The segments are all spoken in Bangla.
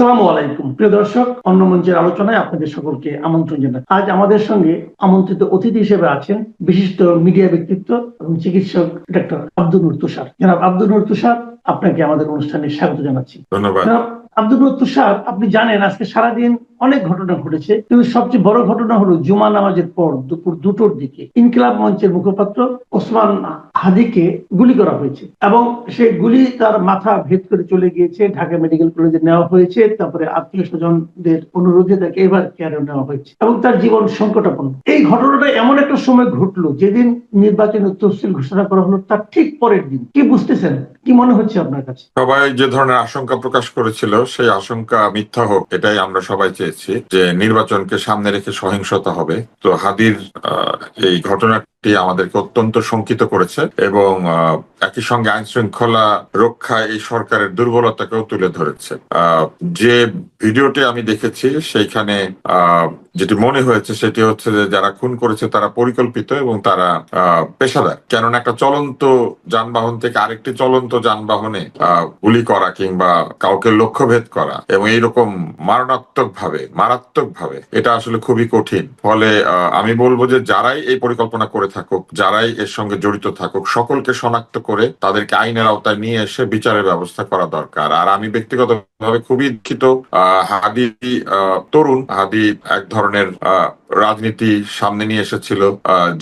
আসসালামু আলাইকুম। প্রিয় দর্শক অন্য মঞ্চের আলোচনায় আপনাদের সকলকে আমন্ত্রণ জানাই। আজ আমাদের সঙ্গে আমন্ত্রিত অতিথি হিসেবে আছেন বিশিষ্ট মিডিয়া ব্যক্তিত্ব এবং চিকিৎসক ডক্টর আব্দুল নুর তুষার। জনাব আব্দুল নুর তুষার আপনাকে আমাদের অনুষ্ঠানে স্বাগত জানাচ্ছি। ধন্যবাদ। আব্দুল নুর তুষার আপনি জানেন আজকে সারাদিন অনেক ঘটনা ঘটেছে, কিন্তু সবচেয়ে বড় ঘটনা হলো জুমা নামাজের পর দুপুর দুটোর দিকে ইনকিলাব মঞ্চের মুখপাত্র ওসমান হাদিকে গুলি করা হয়েছে এবং সে গুলি তার মাথা ভেদ করে চলে গিয়েছে, ঢাকা মেডিকেল কলেজে নেওয়া হয়েছে, তারপরে আত্মীয় স্বজনদের অনুরোধে তাকে এবার কেয়ারে নেওয়া হয়েছে এবং তার জীবন সংকটাপন্ন। এই ঘটনাটা এমন একটা সময় ঘটলো, যেদিন নির্বাচনের তফসিল ঘোষণা করা হলো, তার ঠিক পরের দিন। কি বুঝতেছেন? কি মনে হচ্ছে আপনার কাছে? সবাই যে ধরনের আশঙ্কা প্রকাশ করেছিল, সেই আশঙ্কা মিথ্যা হোক, এটাই আমরা সবাই চেয়েছি যে নির্বাচনকে সামনে রেখে সহিংসতা হবে। তো হাদির এই এই ঘটনাটি আমাদেরকে অত্যন্ত শঙ্কিত করেছে এবং একই সঙ্গে আইন শৃঙ্খলা রক্ষা এই সরকারের দুর্বলতাকেও তুলে ধরেছে। যে ভিডিওটি আমি দেখেছি সেইখানে যেটি মনে হয়েছে সেটি হচ্ছে যে যারা খুন করেছে তারা পরিকল্পিত এবং তারা পেশাদার। কেননা একটা চলন্ত যানবাহন থেকে আরেকটি চলন্ত যানবাহনে গুলি করা কিংবা কাউকে লক্ষ্যভেদ করা এবং এইরকম মারণাত্মক ভাবে মারাত্মক ভাবে এটা আসলে খুবই কঠিন। ফলে আমি বলব যে যারাই এই পরিকল্পনা করে থাকুক, যারাই এর সঙ্গে জড়িত থাকুক, সকলকে শনাক্ত করে তাদেরকে আইনের আওতায় নিয়ে এসে বিচারের ব্যবস্থা করা দরকার। আর আমি ব্যক্তিগতভাবে খুবই দুঃখিত হাদি তরুণ, হাদি এক ধরনের রাজনীতি সামনে নিয়ে এসেছিল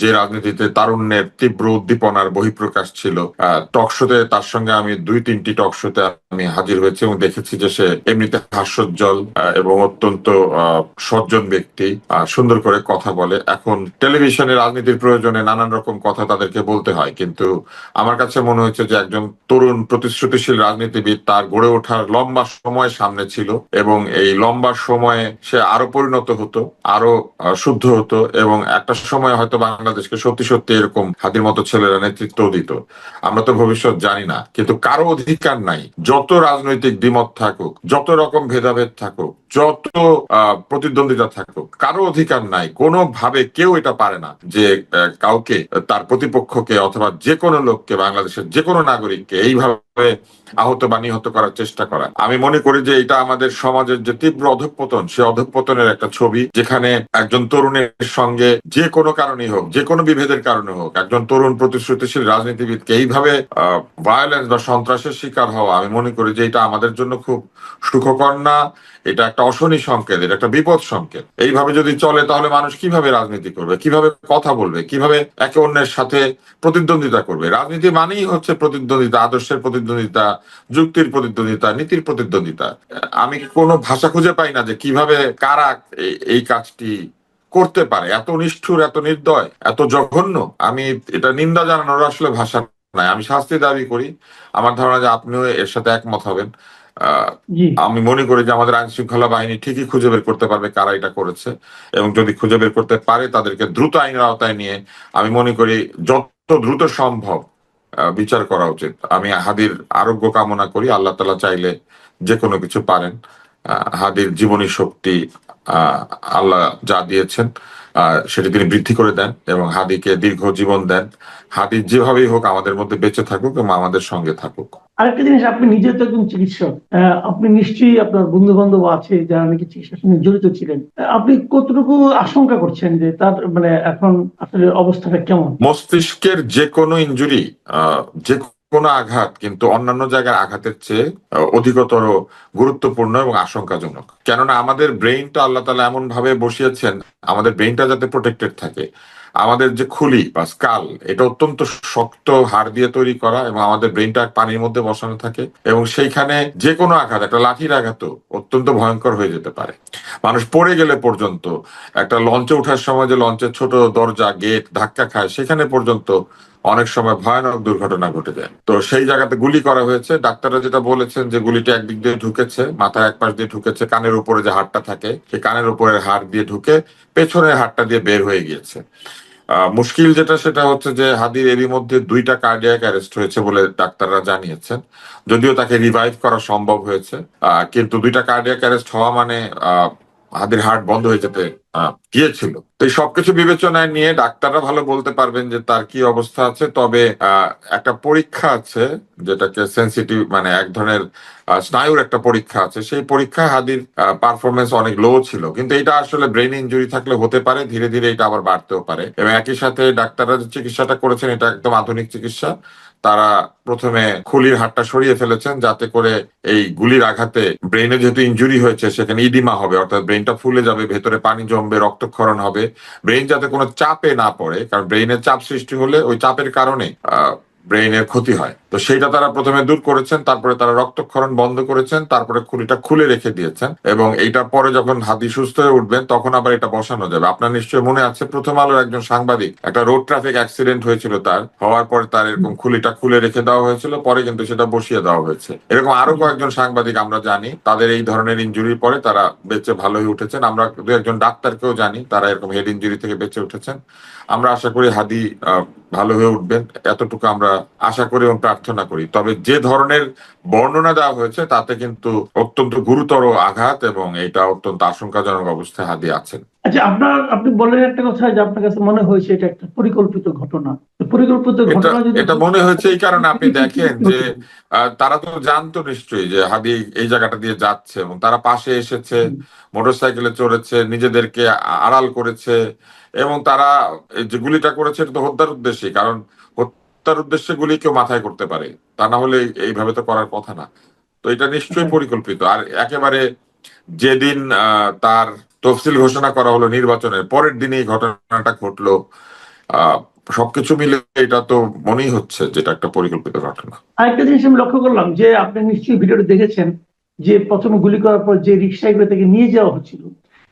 যে রাজনীতিতে তারুণ্যের তীব্র উদ্দীপনার বহিঃপ্রকাশ ছিল টক শোতে তার সঙ্গে আমি দুই তিনটি টক শোতে আমি হাজির হয়েছি এবং দেখেছি যে সে এমনিতে হাস্যোজ্জ্বল এবং অত্যন্ত সজ্জন ব্যক্তি সুন্দর করে কথা বলে। এখন টেলিভিশনে রাজনীতির প্রয়োজনে নানান রকম কথা তাদেরকে বলতে হয়, কিন্তু আমার কাছে মনে হয়েছে যে একজন তরুণ প্রতিশ্রুতিশীল রাজনীতিবিদ তার গড়ে ওঠার লম্বা সময় সামনে ছিল এবং এই লম্বা সময়ে সে আরও পরিণত হতো, আরও শুদ্ধ হতো এবং একটা সময় হয়তো বাংলাদেশকে সত্যি সত্যি এরকম হাতির মতো ছেলেরা নেতৃত্ব দিত। আমরা তো ভবিষ্যৎ জানি না। কিন্তু কারও অধিকার নাই। যত রাজনৈতিক দ্বিমত থাকুক, যত রকম ভেদাভেদ থাকুক, যত প্রতিদ্বন্দ্বিতা থাকুক, কারও অধিকার নাই। কোনোভাবে কেউ এটা পারে না যে কাউকে, তার প্রতিপক্ষকে অথবা যে কোনো লোককে, বাংলাদেশের যে কোনো নাগরিককে এইভাবে আহত বা নিহত করার চেষ্টা করা। আমি মনে করি যে এটা আমাদের সমাজের যে তীব্র অধঃপতন, সে অধঃপতনের একটা ছবি যেখানে একজন তরুণের সঙ্গে যে কোনো কারণেই হোক, যে কোনো বিভেদের কারণে হোক, একজন তরুণ প্রতিশ্রুতিশীল রাজনীতিবিদকে এইভাবে ভায়োলেন্স বা সন্ত্রাসের শিকার হওয়া, আমি মনে করি যে এটা আমাদের জন্য খুব সুখকর না। এটা একটা অশনি সংকেত, এটা একটা বিপদ সংকেত। এইভাবে যদি চলে, তাহলে মানুষ কীভাবে রাজনীতি করবে? কীভাবে কথা বলবে? কীভাবে একে অন্যের সাথে প্রতিদ্বন্দ্বিতা করবে? রাজনীতি মানেই হচ্ছে প্রতিদ্বন্দ্বিতা, আদর্শের প্রতিদ্বন্দ্বিতা। যুক্তির প্রতিদ্বন্দ্বিতা নীতির প্রতিদ্বন্দ্বিতা। আমি কোনো ভাষা খুঁজে পাই না যে কীভাবে কারা এই- কাজটি করতে পারে। এত নিষ্ঠুর এত নির্দয় এত জঘন্য আমি এটা নিন্দা জানানোর আসলে ভাষা নাই। আমি শাস্তি দাবি করি। আমার ধারণা যে আপনিও এর সাথে একমত হবেন। আহ আমি মনে করি যে আমাদের আইন শৃঙ্খলা বাহিনী ঠিকই খুঁজে বের করতে পারবে কারা এটা করেছে এবং যদি খুঁজে বের করতে পারে তাদেরকে দ্রুত আইনের আওতায় নিয়ে আমি মনে করি যত দ্রুত সম্ভব বিচার করা উচিত। আমি হাদির আরোগ্য কামনা করি, আল্লাহ তালা চাইলে যে কোনো কিছু পারেন। হাদির জীবনী শক্তি আল্লাহ যা দিয়েছেন সেটি তিনি বৃদ্ধি করে দেন এবং হাদিকে দীর্ঘ জীবন দেন। হাদি যেভাবেই হোক আমাদের মধ্যে বেঁচে থাকুক এবং আমাদের সঙ্গে থাকুক। আরেকটা জিনিস, আপনি নিজে তো একজন চিকিৎসক। আপনি নিশ্চয়ই আপনার বন্ধু বান্ধব আছে যারা নাকি চিকিৎসার সঙ্গে জড়িত ছিলেন। আপনি কতটুকু আশঙ্কা করছেন যে তার মানে এখন আসলে অবস্থাটা কেমন? মস্তিষ্কের যে কোনো ইঞ্জুরি যে কোনো আঘাত কিন্তু অন্যান্য জায়গার আঘাতের চেয়ে অধিকতর গুরুত্বপূর্ণ এবং আশঙ্কাজনক। কেননা আমাদের ব্রেইনটা আল্লাহ তালা এমন ভাবে বসিয়েছেন, আমাদের ব্রেইনটা যাতে প্রোটেক্টেড থাকে। আমাদের যে খুলি বা স্কাল এটা অত্যন্ত শক্ত হাড় দিয়ে তৈরি করা এবং আমাদের ব্রেনটা পানির মধ্যে বসানো থাকে এবং সেইখানে যে কোনো আঘাত, একটা লাঠির আঘাত অত্যন্ত ভয়ঙ্কর হয়ে যেতে পারে। মানুষ পড়ে গেলে পর্যন্ত, একটা লঞ্চে ওঠার সময় যে লঞ্চের ছোট দরজা গেট ধাক্কা খায়, সেখানে পর্যন্ত অনেক সময় ভয়ানক দুর্ঘটনা ঘটে যায়। তো সেই জায়গাতে গুলি করা হয়েছে। ডাক্তাররা যেটা বলেছেন যে গুলিটা একদিক দিয়ে ঢুকেছে, মাথার এক পাশ দিয়ে ঢুকেছে, কানের উপরে যে হাড়টা থাকে, সেই কানের উপরের হাড় দিয়ে ঢুকে পেছনের হাড়টা দিয়ে বের হয়ে গিয়েছে। মুশকিল যেটা সেটা হচ্ছে যে হাদির এরই মধ্যে দুইটা কার্ডিয়াক অ্যারেস্ট হয়েছে বলে ডাক্তাররা জানিয়েছেন। যদিও তাকে রিভাইভ করা সম্ভব হয়েছে। কিন্তু দুইটা কার্ডিয়াক অ্যারেস্ট হওয়া মানে হাদির হার্ট বন্ধ হয়ে যেতে গিয়েছিল। তো এই সবকিছু বিবেচনায় নিয়ে ডাক্তাররা ভালো বলতে পারবেন যে তার কি অবস্থা আছে। তবে একটা পরীক্ষা আছে যেটাকে সেন্সিটিভ মানে এক ধরনের স্নায়ুর একটা পরীক্ষা আছে। সেই পরীক্ষায় হাদির পারফরমেন্স অনেক লো ছিল। কিন্তু এটা আসলে ব্রেন ইঞ্জুরি থাকলে হতে পারে, ধীরে ধীরে এটা আবার বাড়তেও পারে। এবং একই সাথে ডাক্তাররা যে চিকিৎসাটা করেছেন, এটা একদম আধুনিক চিকিৎসা। তারা প্রথমে খুলির হাটটা সরিয়ে ফেলেছেন যাতে করে এই গুলির আঘাতে ব্রেইনে যেহেতু ইঞ্জুরি হয়েছে, সেখানে ইডিমা হবে, অর্থাৎ ব্রেইনটা ফুলে যাবে, ভেতরে পানি জমবে, রক্তক্ষরণ হবে। ব্রেইন যাতে কোনো চাপে না পড়ে, কারণ ব্রেনের চাপ সৃষ্টি হলে ওই চাপের কারণে ব্রেইনের ক্ষতি হয়। তো সেইটা তারা প্রথমে দূর করেছেন, তারপরে তারা রক্তক্ষরণ বন্ধ করেছেন, তারপরে খুলিটা খুলে রেখে দিয়েছেন এবং এইটার পরে যখন হাতি সুস্থ হয়ে উঠবেন, তখন আবার এটা বসানো যাবে। আপনার নিশ্চয়ই মনে আছে, প্রথম আলোর একজন সাংবাদিক একটা রোড ট্রাফিক অ্যাক্সিডেন্ট হয়েছিল তার, হওয়ার পরে তার এরকম খুলিটা খুলে রেখে দেওয়া হয়েছিল, পরে কিন্তু সেটা বসিয়ে দেওয়া হয়েছে। এরকম আরও কয়েকজন সাংবাদিক আমরা জানি, তাদের এই ধরনের ইনজুরির পরে তারা বেঁচে ভালো হয়ে উঠেছেন। আমরা দু একজন ডাক্তারকেও জানি, তারা এরকম হেড ইঞ্জুরি থেকে বেঁচে উঠেছেন। আমরা আশা করি হাদি ভালো হয়ে উঠবেন। এতটুকু আমরা আশা করি এবং প্রার্থনা করি। তবে যে ধরনের বর্ণনা দেওয়া হয়েছে তাতে কিন্তু অত্যন্ত গুরুতর আঘাত এবং এটা অত্যন্ত আশঙ্কাজনক অবস্থায় হাদি আছেন আচ্ছা আপনার আপনি বললেন একটা কথা যে আপনার কাছে মনে হয়েছে এটা একটা পরিকল্পিত ঘটনা। পরিকল্পিত ঘটনা এটা মনে হয়েছে এই কারণে আপনি দেখেন যে তারা তো জানতো নিশ্চয়ই যে হাদি এই জায়গাটা দিয়ে যাচ্ছে এবং তারা পাশে এসেছে মোটরসাইকেলে চড়েছে নিজেদেরকে আড়াল করেছে এবং তারা এই যে গুলিটা করেছে এটা তো হত্যার উদ্দেশ্যে কারণ হত্যার উদ্দেশ্যে গুলি কেউ মাথায় করতে পারে তা না হলে এইভাবে তো করার কথা না। তো এটা নিশ্চয়ই। পরিকল্পিত। আর একেবারে যেদিন তার তফসিল ঘোষণা করা হলো নির্বাচনের পরের দিনই ঘটনাটা ঘটলো সবকিছু মিলে এটা তো মনেই হচ্ছে যেটা একটা পরিকল্পিত ঘটনা। আরেকটা জিনিস আমি লক্ষ্য করলাম যে আপনি নিশ্চয়ই ভিডিওটা দেখেছেন যে প্রথমে গুলি করার পর যে রিক্সাগুলো থেকে নিয়ে যাওয়া হচ্ছিল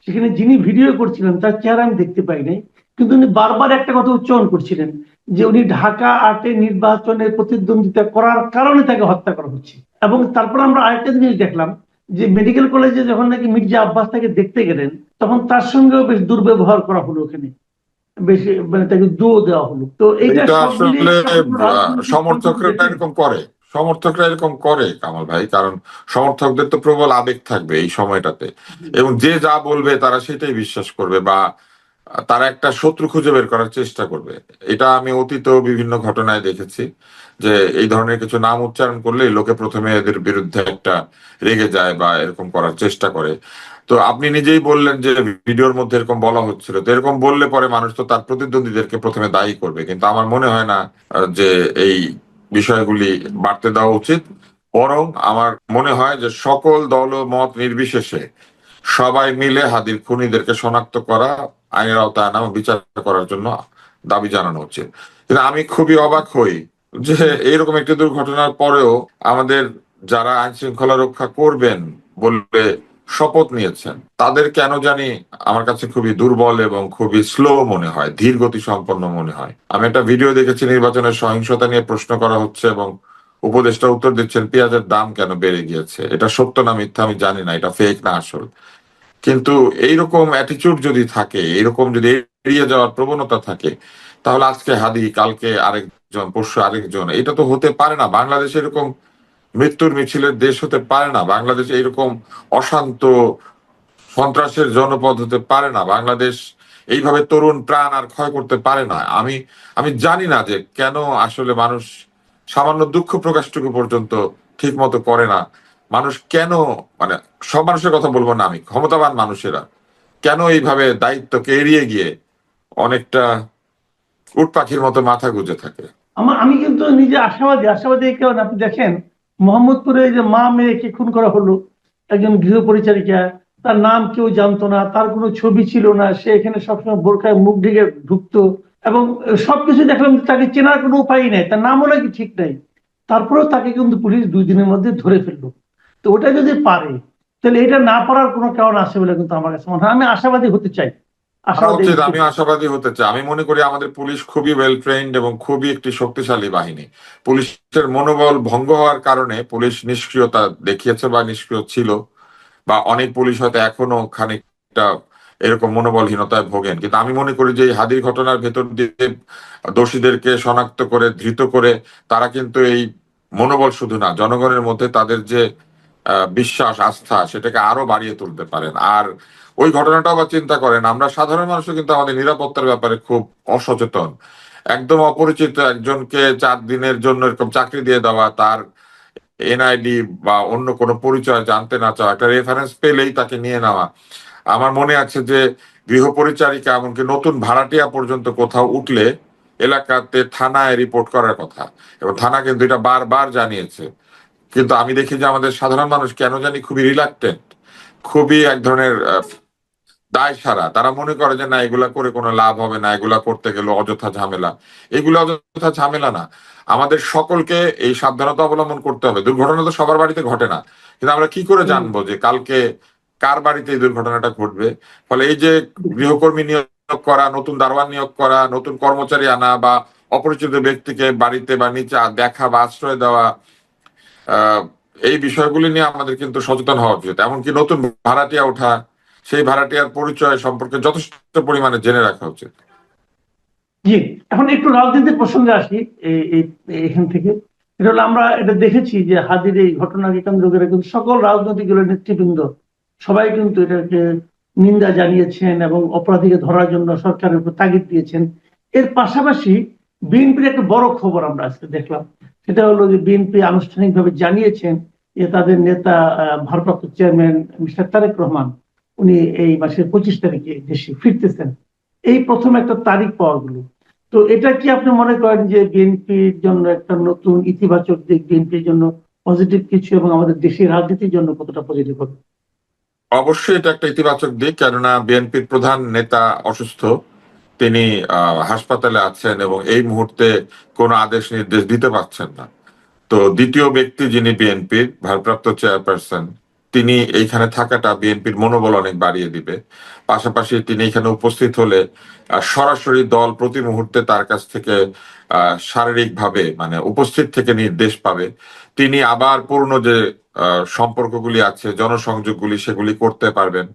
সেখানে যিনি ভিডিও করছিলেন তার চেহারা আমি দেখতে পাই নাই। কিন্তু উনি বারবার একটা কথা উচ্চারণ করছিলেন যে উনি ঢাকা আটে নির্বাচনে প্রতিদ্বন্দ্বিতা করার কারণে তাকে হত্যা করা হচ্ছে। এবং তারপর আমরা আরেকটা জিনিস দেখলাম যে মেডিকেল কলেজে যখন নাকি মির্জা আব্বাস তাকে দেখতে গেলেন তখন তার সঙ্গেও বেশ দুর্ব্যবহার করা হলো ওখানে। বেশ মানে তাকে দোও দেওয়া হলো। তো এটা সমর্থকরা এরকম করে। সমর্থকরা এরকম করে কামাল ভাই কারণ সমর্থকদের তো প্রবল আবেগ থাকবে এই সময়টাতে। এবং যে যা বলবে তারা সেটাই বিশ্বাস করবে বা তারা একটা শত্রু খুঁজে বের করার চেষ্টা করবে। এটা আমি অতীতেও বিভিন্ন ঘটনায় দেখেছি যে এই ধরনের কিছু নাম উচ্চারণ করলে লোকে প্রথমে এদের বিরুদ্ধে একটা রেগে যায় বা এরকম করার চেষ্টা করে। তো আপনি নিজেই বললেন যে ভিডিওর মধ্যে এরকম বলা হচ্ছিল। তো এরকম বললে পরে মানুষ তো তার প্রতিদ্বন্দ্বীদেরকে প্রথমে দায়ী করবে। কিন্তু আমার মনে হয় না যে এই বিষয়গুলি বাড়তে দেওয়া উচিত। বরং আমার মনে হয় যে সকল দল মত নির্বিশেষে সবাই মিলে হাদির খুনিদেরকে শনাক্ত করা আইনের আওতায় আনা বিচার করার জন্য দাবি জানানো হচ্ছে। আমি খুবই অবাক হই যে এইরকম একটি দুর্ঘটনার পরেও আমাদের যারা আইন শৃঙ্খলা রক্ষা করবেন বলবে শপথ নিয়েছেন, তাদের কেন জানি আমার কাছে খুবই দুর্বল এবং খুবই স্লো মনে হয় ধীর গতি সম্পন্ন মনে হয়। আমি একটা ভিডিও দেখেছি নির্বাচনের সহিংসতা নিয়ে প্রশ্ন করা হচ্ছে এবং উপদেষ্টা উত্তর দিচ্ছেন, পেঁয়াজের দাম কেন বেড়ে গিয়েছে? এটা সত্য না মিথ্যা আমি জানি না, এটা ফেক না আসল। কিন্তু এইরকম অ্যাটিচিউড যদি থাকে, এইরকম যদি এড়িয়ে যাওয়ার প্রবণতা থাকে, তাহলে আজকে হাদি, কালকে আরেকজন, পরশু আরেকজন, এটা তো হতে পারে না। বাংলাদেশ এরকম মৃত্যুর মিছিলের দেশ হতে পারে না। বাংলাদেশ এরকম অশান্ত সন্ত্রাসের জনপদ হতে পারে না। বাংলাদেশ এইভাবে তরুণ প্রাণ আর ক্ষয় করতে পারে না। আমি আমি জানি না যে কেন আসলে মানুষ সামান্য দুঃখ প্রকাশটুকু পর্যন্ত ঠিক মতো করে না। মানুষ কেন মানে সব মানুষের কথা বলব না আমি, ক্ষমতাবান মানুষেরা, কেন এইভাবে দায়িত্বকে এড়িয়ে গিয়ে অনেকটা উট পাখির মতো মাথা গুজে থাকে? আমার, আমি কিন্তু নিজে আশাবাদী আশাবাদী কারণে আপনি দেখেন, মোহাম্মদপুরে যে মা মেয়েকে খুন করা হলো, একজন গৃহ পরিচারিকা তার নাম কেউ জানতো না, তার কোনো ছবি ছিল না, সে এখানে সবসময় বোরখায় মুখ ঢেকে ঢুকতো, এবং সবকিছু দেখলাম তাকে চেনার কোনো উপায় নেই, তার নামও নাকি ঠিক নাই। তারপরেও তাকে কিন্তু পুলিশ দুই দিনের মধ্যে ধরে ফেলল। তো ওটা যদি পারে তাহলে এটা না পারার কোনো কারণ আছে বলে কিন্তু আমার কাছে মনে হয়। আমি আশাবাদী হতে চাই। উচিত আমি আশাবাদী হতে চাই। আমি মনে করি আমাদের পুলিশ খুবই ওয়েল ট্রেন্ড এবং খুবই একটি শক্তিশালী বাহিনী। পুলিশের মনোবল ভঙ্গ হওয়ার কারণে পুলিশ নিষ্ক্রিয়তা দেখিয়েছে বা নিষ্ক্রিয় ছিল বা অনেক পুলিশ হয়তো এখনও খানিকটা এরকম মনোবলহীনতায় ভোগেন। কিন্তু আমি মনে করি যে এই হাদির ঘটনার ভেতর দিয়ে দোষীদেরকে শনাক্ত করে ধৃত করে তারা কিন্তু এই মনোবল শুধু না জনগণের মধ্যে তাদের যে বিশ্বাস, আস্থা সেটাকে আরও বাড়িয়ে তুলতে পারেন। আর ওই ঘটনাটাও আবার চিন্তা করেন, আমরা সাধারণ মানুষও কিন্তু আমাদের নিরাপত্তার ব্যাপারে খুব অসচেতন। একদম অপরিচিত একজনকে চার দিনের জন্য এরকম চাকরি দিয়ে দেওয়া, তার এনআইডি বা অন্য কোনো পরিচয় জানতে না চাওয়া, একটা রেফারেন্স পেলেই তাকে নিয়ে নেওয়া। আমার মনে আছে যে গৃহ পরিচারিকা এমনকি নতুন ভাড়াটিয়া পর্যন্ত কোথাও উঠলে এলাকাতে থানায় রিপোর্ট করার কথা। এবং থানা কিন্তু এটা বারবার জানিয়েছে। কিন্তু আমি দেখি যে আমাদের সাধারণ মানুষ কেন জানি খুবই রিলাক্টেন্ট খুবই এক ধরনের দায় সারা তারা মনে করে যে না এগুলা করে কোনো লাভ হবে না এগুলা করতে গেলে অযথা ঝামেলা। এগুলো অযথা ঝামেলা না। আমাদের সকলকে এই সাবধানতা অবলম্বন করতে হবে। দুর্ঘটনা তো সবার বাড়িতে ঘটে না। কিন্তু আমরা কি করে জানব যে কালকে কার বাড়িতে এই দুর্ঘটনাটা ঘটবে? ফলে এই যে গৃহকর্মী নিয়োগ করা নতুন দারোয়ান নিয়োগ করা নতুন কর্মচারী আনা বা অপরিচিত ব্যক্তিকে বাড়িতে বা নিচে দেখা বা আশ্রয় দেওয়া এই বিষয়গুলি নিয়ে আমাদের কিন্তু সচেতন হওয়া উচিত। এমনকি নতুন ভাড়াটিয়া ওঠা, সেই ভাড়াটিয়ার পরিচয় সম্পর্কে যথেষ্ট পরিমাণে জেনে রাখা উচিত। জি, এখন একটু রাজনীতির প্রসঙ্গে আসি এখান থেকে। এটা হলো আমরা এটা দেখেছি যে হাদির এই ঘটনাকে কেন্দ্র করে কিন্তু সকল রাজনৈতিক দলের নেতৃবৃন্দ সবাই কিন্তু এটাকে নিন্দা জানিয়েছেন এবং অপরাধীকে ধরার জন্য সরকারের উপর তাগিদ দিয়েছেন। এর পাশাপাশি বিএনপির একটা বড় খবর আমরা আজকে দেখলাম। সেটা হলো যে বিএনপি আনুষ্ঠানিকভাবে জানিয়েছেন যে তাদের নেতা ভারপ্রাপ্ত চেয়ারম্যান মিস্টার তারেক রহমান, উনি এই মাসের পঁচিশ তারিখে দেশে ফিরতেছেন। এই প্রথম একটা তারিখ পাওয়া গেল। তো এটা কি আপনি মনে করেন যে বিএনপির জন্য একটা নতুন ইতিবাচক দিক, বিএনপির জন্য পজিটিভ কিছু এবং আমাদের দেশের রাজনীতির জন্য কতটা পজিটিভ হবে? অবশ্যই এটা একটা ইতিবাচক দিক, কেননা বিএনপির প্রধান নেতা অসুস্থ। তিনি হাসপাতালে আছেন এবং এই মুহূর্তে কোনো আদেশ নির্দেশ দিতে পারছেন না। তো দ্বিতীয় ব্যক্তি যিনি বিএনপির, ভারপ্রাপ্ত চেয়ারপারসন, তিনি এইখানে থাকাটা বিএনপির মনোবল অনেক বাড়িয়ে দিবে। পাশাপাশি তিনি এখানে উপস্থিত হলে সরাসরি দল প্রতি মুহূর্তে তার কাছ থেকে শারীরিকভাবে মানে উপস্থিত থেকে নির্দেশ পাবে। তিনি আবার পুরনো যে সম্পর্কগুলি আছে, জনসংযোগগুলি সেগুলি করতে পারবেন।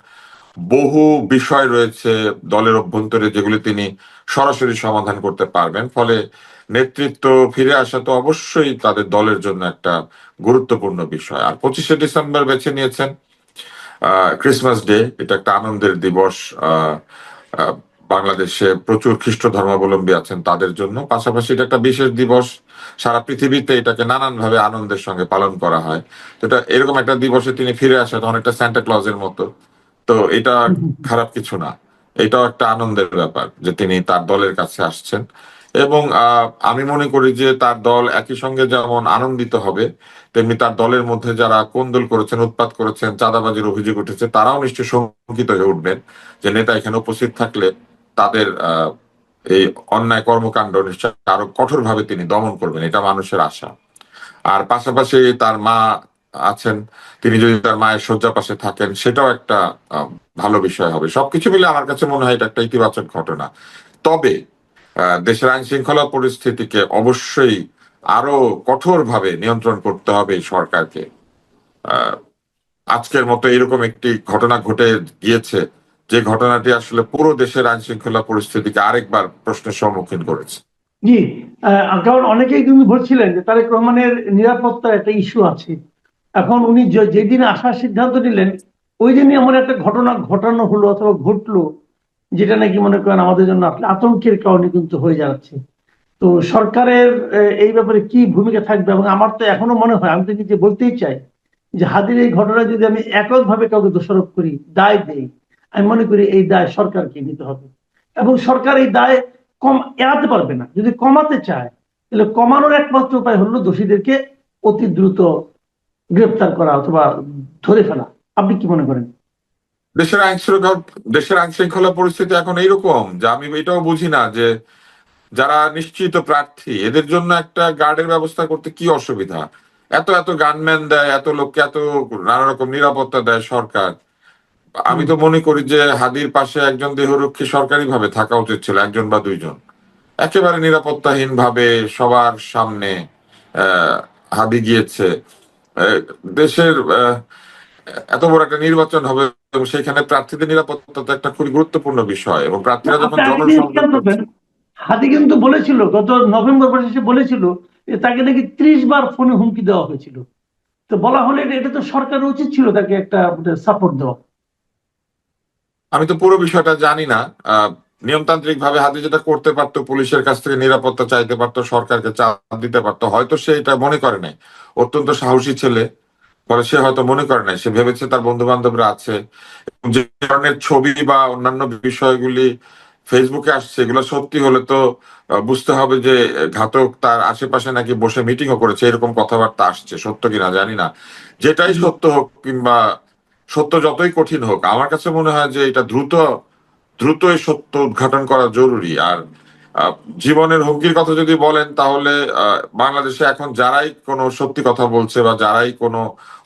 বহু বিষয় রয়েছে দলের অভ্যন্তরে যেগুলি তিনি সরাসরি সমাধান করতে পারবেন। ফলে নেতৃত্ব ফিরে আসা তো অবশ্যই তাদের দলের জন্য একটা গুরুত্বপূর্ণ বিষয়। আর পঁচিশে ডিসেম্বর বেছে নিয়েছেন ক্রিসমাস ডে এটা একটা আনন্দের দিবস। বাংলাদেশে প্রচুর খ্রিস্ট ধর্মাবলম্বী আছেন তাদের জন্য। পাশাপাশি এটা একটা বিশেষ দিবস। সারা পৃথিবীতে এটাকে নানান ভাবে আনন্দের সঙ্গে পালন করা হয়। তো এটা এরকম একটা দিবসে তিনি ফিরে আসা অনেকটা স্যান্টা ক্লজের মতো। তো এটা খারাপ কিছু না। এটাও একটা আনন্দের ব্যাপার যে তিনি তার দলের কাছে আসছেন। এবং আমি মনে করি যে তার দল একই সঙ্গে যেমন আনন্দিত হবে তেমনি তার দলের মধ্যে যারা কোন্দল করেছেন উৎপাত করেছেন চাঁদাবাজির অভিযোগ উঠেছে তারাও নিশ্চয়ই শঙ্কিত হয়ে উঠবেন যে নেতা এখানে উপস্থিত থাকলে তাদের আহ, এই অন্যায় কর্মকাণ্ড নিশ্চয় আরও কঠোরভাবে তিনি দমন করবেন। এটা মানুষের আশা। আর পাশাপাশি তার মা আছেন, তিনি যদি তার মায়ের শয্যা পাশে থাকেন, সেটাও একটা ভালো বিষয় হবে। সবকিছু মিলে আমার কাছে মনে হয় এটা একটা ইতিবাচক ঘটনা। তবে দেশের আইন শৃঙ্খলা পরিস্থিতিকে অবশ্যই আরও কঠোরভাবে নিয়ন্ত্রণ করতে হবে সরকারকে। আজকের মতো এরকম একটি ঘটনা ঘটে গিয়েছে, যে ঘটনাটি আসলে পুরো দেশের আইন শৃঙ্খলা পরিস্থিতিকে আরেকবার প্রশ্নের সম্মুখীন করেছে। জি কারণ অনেকেই কিন্তু বলছিলেন যে তারেক রহমানের নিরাপত্তার একটা ইস্যু আছে। এখন উনি যেদিন আসার সিদ্ধান্ত নিলেন, ওই দিনই এমন একটা ঘটনা ঘটানো হলো অথবা ঘটলো, যেটা নাকি মনে করেন আমাদের জন্য আতঙ্কের কারণে কিন্তু হয়ে যাচ্ছে। তো সরকারের এই ব্যাপারে কি ভূমিকা থাকবে এবং আমার তো এখনও মনে হয়, আমি তো নিজে বলতেই চাই, যে হাদির এই ঘটনা যদি আমি এককভাবে কাউকে দোষারোপ করি, দায় দেই আমি মনে করি এই দায় সরকারকে নিতে হবে। এবং সরকার এই দায় কম এড়াতে পারবে না। যদি কমাতে চায়, তাহলে কমানোর একমাত্র উপায় হলো দোষীদেরকে অতি দ্রুত গ্রেপ্তার করা অথবা ধরে ফেলা। আপনি কি মনে করেন? দেশের আইন দেশের আইন শৃঙ্খলা পরিস্থিতি এখন এইরকম যে আমি এটাও বুঝি না যে যারা নিশ্চিত প্রার্থী এদের জন্য একটা গার্ডের ব্যবস্থা করতে কি অসুবিধা? এত এত গানম্যান দেয় এত লোককে এত নানা রকম নিরাপত্তা দেয় সরকার। আমি তো মনে করি যে হাদির পাশে একজন দেহরক্ষী সরকারি ভাবে থাকা উচিত ছিল একজন বা দুইজন। একেবারে নিরাপত্তাহীন ভাবে সবার সামনে আহ, হাদি গিয়েছে। দেশের এত বড় একটা নির্বাচন হবে এবং সেখানে প্রার্থীদের নিরাপত্তা তো একটা খুবই গুরুত্বপূর্ণ বিষয় এবং প্রার্থীরা যখন হাদি কিন্তু বলেছিল গত নভেম্বর মাসে সে বলেছিল যে তাকে নাকি ত্রিশ বার ফোনে হুমকি দেওয়া হয়েছিল। তো বলা হলে এটা- এটা তো সরকারের উচিত ছিল তাকে একটা সাপোর্ট দেওয়া। আমি তো পুরো বিষয়টা জানি না। নিয়মতান্ত্রিক ভাবে হাদি যেটা করতে পারতো, পুলিশের কাছ থেকে নিরাপত্তা চাইতে পারতো, সরকারকে চাপ দিতে পারতো, হয়তো সে এটা মনে করে নাই। অত্যন্ত সাহসী ছেলে পরে সে হয়তো মনে করে নাই। সে ভেবেছে তার বন্ধু বান্ধবরা আছে যে ধরনের ছবি বা অন্যান্য বিষয়গুলি ফেসবুকে আসছে, এগুলো সত্যি হলে তো বুঝতে হবে যে, ঘাতক তার আশেপাশে নাকি বসে মিটিংও করেছে, এরকম কথাবার্তা আসছে। সত্য কিনা জানি না। যেটাই সত্য হোক কিংবা সত্য যতই কঠিন হোক, আমার কাছে মনে হয় যে এটা দ্রুত দ্রুত এই সত্য উদ্ঘাটন করা জরুরি। আর জীবনের হুমকির কথা যদি বলেন, তাহলে বাংলাদেশে এখন যারাই কোনো সত্যি কথা বলছে বা যারাই কোনো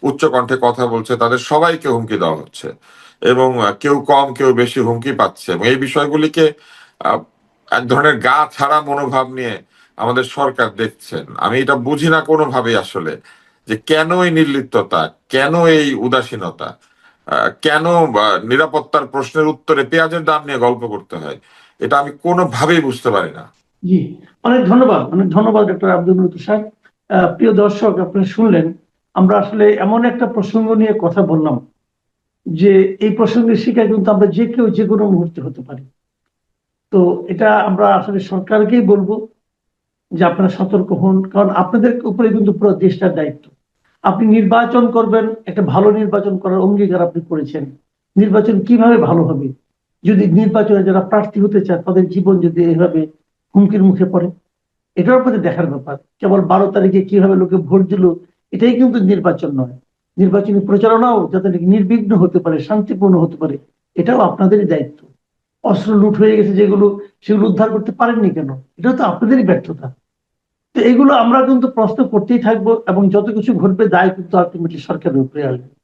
উচ্চ কণ্ঠে কথা বলছে, তাদের সবাইকে হুমকি দেওয়া হচ্ছে। এবং কেউ কম, কেউ বেশি হুমকি পাচ্ছে। এবং এই বিষয়গুলিকে এক ধরনের গা ছাড়া মনোভাব নিয়ে আমাদের সরকার দেখছেন। আমি এটা বুঝি না কোনোভাবেই আসলে, যে কেন এই নির্লিপ্ততা, কেন এই উদাসীনতা? কেন নিরাপত্তার প্রশ্নের উত্তরে পেঁয়াজের দাম নিয়ে গল্প করতে হয়? এটা আমি কোনোভাবেই বুঝতে পারি না। জি অনেক ধন্যবাদ অনেক ধন্যবাদ ডক্টর আব্দুল আহ, প্রিয় দর্শক আপনারা শুনলেন আমরা আসলে এমন একটা প্রসঙ্গ নিয়ে কথা বললাম যে এই প্রসঙ্গের শিকার কিন্তু আমরা যে কেউ যে কোনো মুহূর্তে হতে পারি। তো এটা আমরা আসলে সরকারকেই বলব যে আপনারা সতর্ক হন কারণ আপনাদের উপরে কিন্তু পুরো দেশটার দায়িত্ব। আপনি নির্বাচন করবেন, একটা ভালো নির্বাচন করার অঙ্গীকার আপনি করেছেন। নির্বাচন কীভাবে ভালো হবে? যদি নির্বাচনে যারা প্রার্থী হতে চায় তাদের জীবন যদি এভাবে হুমকির মুখে পড়ে? এটার প্রতি দেখার ব্যাপার। কেবল বারো তারিখে কীভাবে লোকে ভোট দিল, এটাই কিন্তু নির্বাচন নয়। নির্বাচনী প্রচারণাও যাতে নির্বিঘ্ন হতে পারে, শান্তিপূর্ণ হতে পারে, এটাও আপনাদেরই দায়িত্ব। অস্ত্র লুট হয়ে গেছে যেগুলো, সেগুলো উদ্ধার করতে পারেননি কেন? এটাও তো আপনাদেরই ব্যর্থতা। তো এগুলো আমরা কিন্তু প্রশ্ন করতেই থাকব এবং যত কিছু ঘটবে, দায় কিন্তু আলটিমেটলি সরকারের উপরে আসবে।